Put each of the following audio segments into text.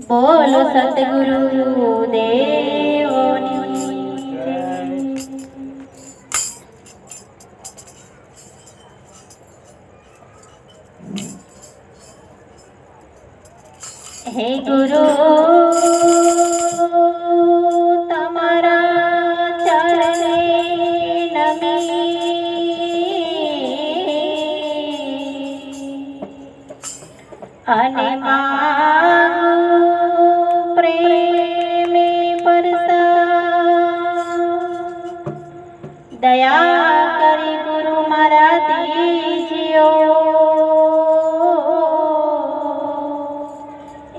बोलो सतगुरु देव हे गुरु। अने प्रेम पर दया करी गुरु मरा दीजियो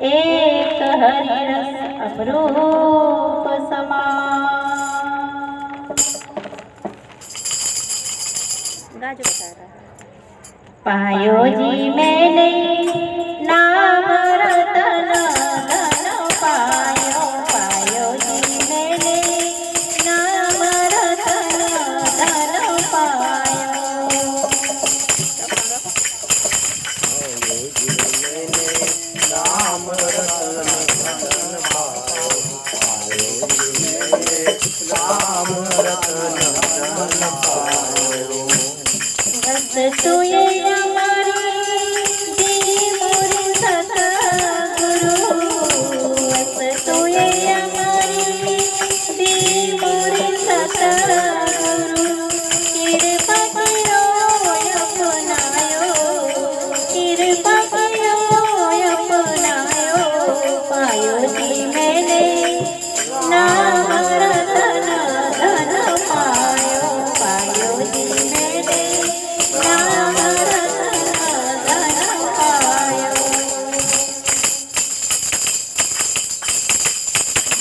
एक पायो जी मैं नहीं Hallelujah.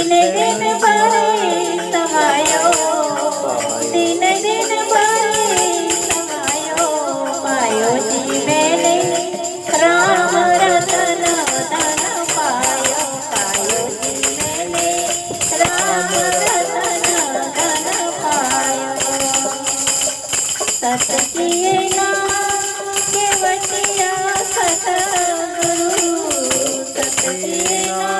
दिन दिन बड़े समायो दिन दिन बड़े समायो पायो जी मैंने राम रतन धन पायो। पायो जी मैंने राम रतन धन पायो। सतजिए नाम केवटिया सतगुरु सतजिए नाम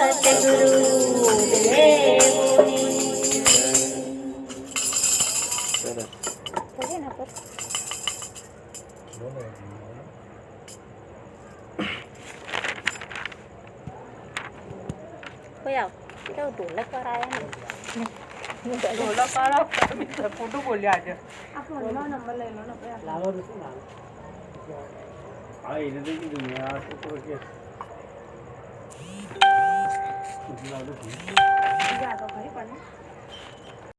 Kau ya, kita udah lek orang ini. Udah lek orang, kami sudah boleh aja. Aku mau nambah lagi, સુધી લાગે